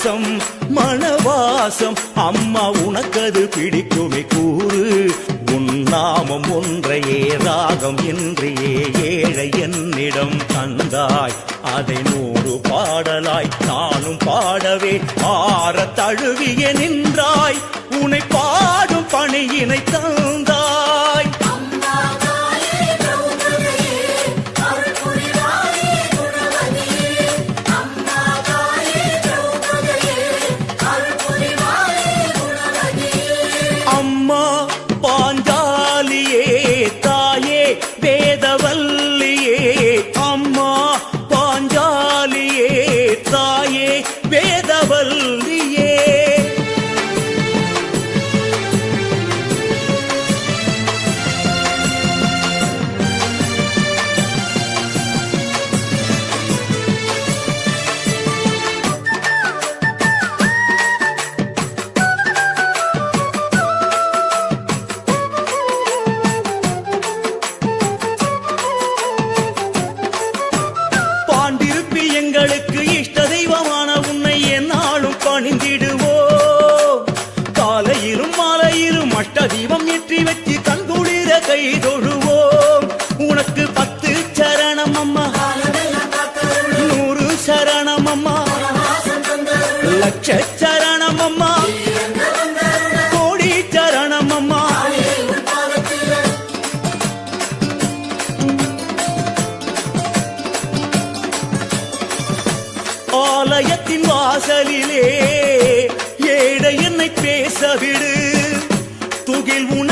வாசம் மணவாசம் அம்மா உனக்கது பிடிக்குமே கூறு. உன்னாமம் ஒன்றையே ராகம் என்றையே ஏழை என்னிடம் தந்தாய். அதை நூறு பாடலாய் நானும் பாடவே ஆற தழுவிய நின்றாய். உனை பாடும் பணியினைத்தான் வேதவல்லியே. எங்களுக்கு கண்குளிர தொழுவோம் உனக்கு பத்து சரணம் அம்மா. நூறு சரணம் அம்மா. லட்ச சரணம் அம்மா. கோடி சரணம் அம்மா. ஆலயத்தின் வாசலிலே ஏழை என்னை பேசவிடு. துகில் உனக்கு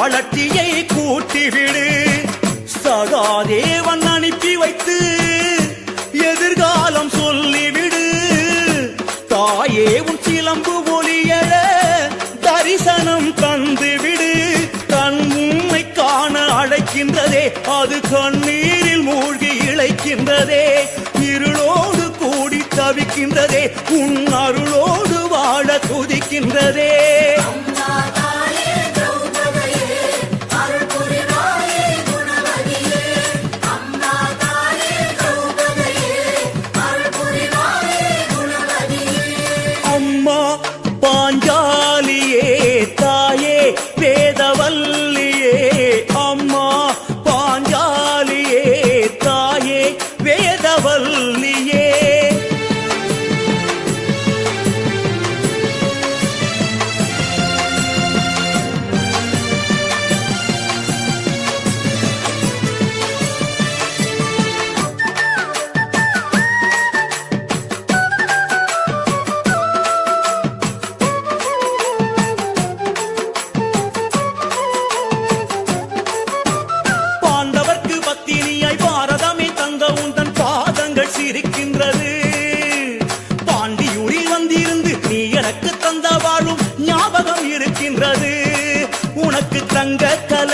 வளர்ச்சியை கூட்டிவிடு. சகாதேவன் அனுப்பி வைத்து எதிர்காலம் சொல்லிவிடு. தாயே உன் சிலம்பு ஒளியழ தரிசனம் தந்துவிடு. கண் உண்மை காண அழைக்கின்றதே அது கண்ணீரில் மூழ்கி இழைக்கின்றதே. இருளோடு கூடி தவிக்கின்றதே உன் அருளோடு வாழ துதிக்கின்றதே.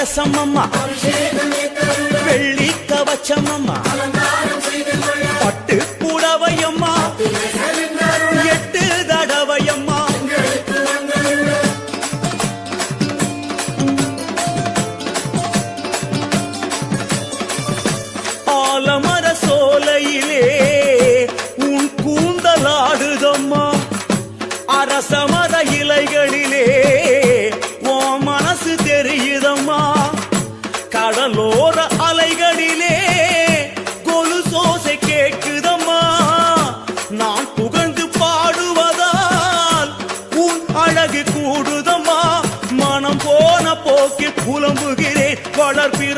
கலசம் அம்மா. வெள்ளி கவச்சம்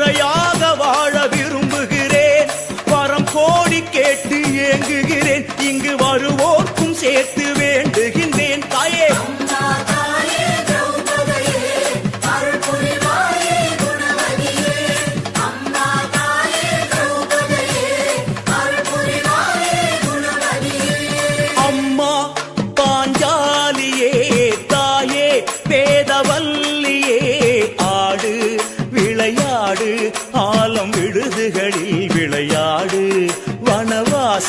வளர்பிறையாக வாழ விரும்புகிறேன். வரம் கோடி கேட்டு ஏங்குகிறேன். இங்கு வருவோர்க்கும்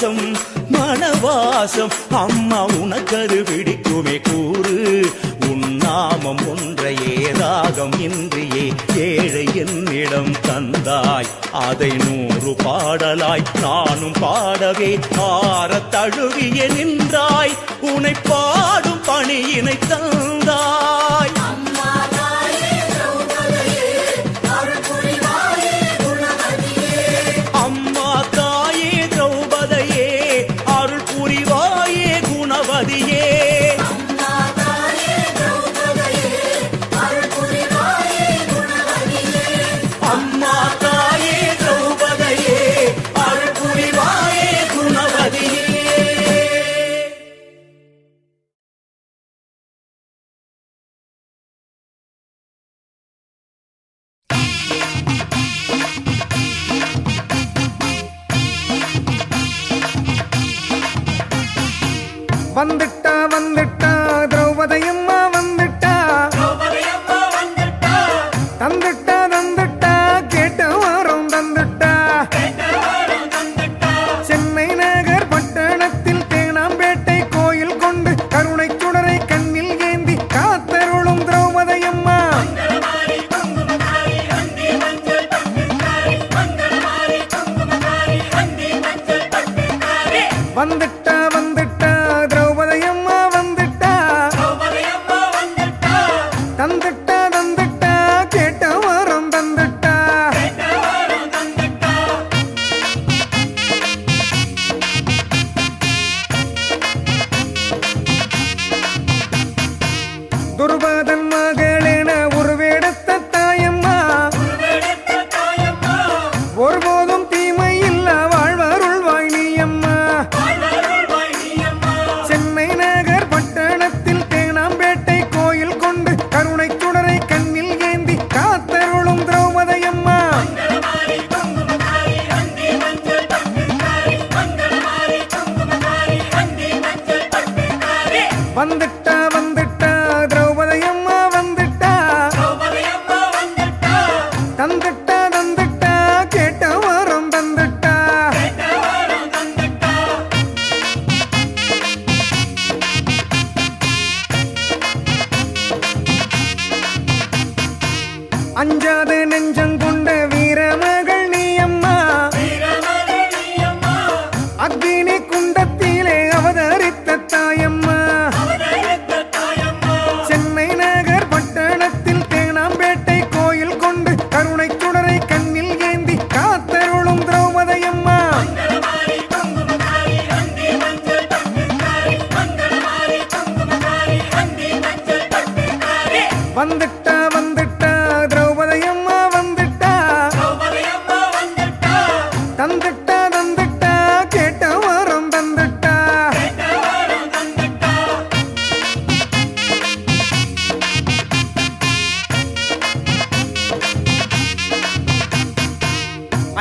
வாசம் மனவாசம். அம்மா உனக்கது பிடிக்குமே கூறு. உன்னாமம் ஒன்றையே ராகம் இன்றியே ஏழை என்னிடம் தந்தாய். அதை நூறு பாடலாய் நானும் பாடவே ஆற தழுவிய நின்றாய். உனை பாடும் பணியினை தந்தாய்.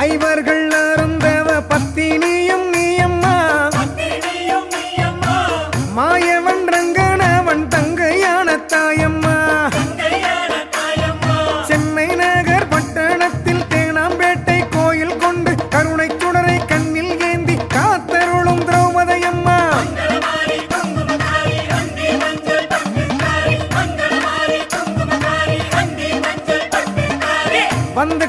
ஐவர்கள் அருந்தவ பத்தினியும் நீயம்மா. மாயவன் ரங்கனவன் தங்கையான தாயம்மா. சென்னை நகர் பட்டணத்தில் தேனாம்பேட்டை கோயில் கொண்டு கருணை சுடரை கண்ணில் ஏந்தி காத்தருளும் திரௌபதையம்மா. வந்து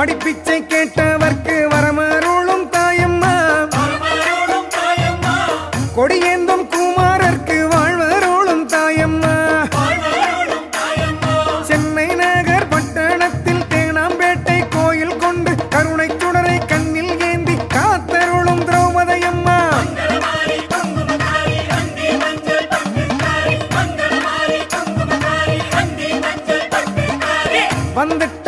மடிப்பிச்சை கேட்டவர்க்கு வரமருளும் தாயம்மா. கொடியேந்தும் குமாரர்க்கு வாழ்வருளும் தாயம்மா. சென்னை நகர் பட்டணத்தில் தேனாம்பேட்டை கோயில் கொண்டு கருணை சுடரை கண்ணில் ஏந்தி காத்தருளும் திரௌபதையம்மா. வந்து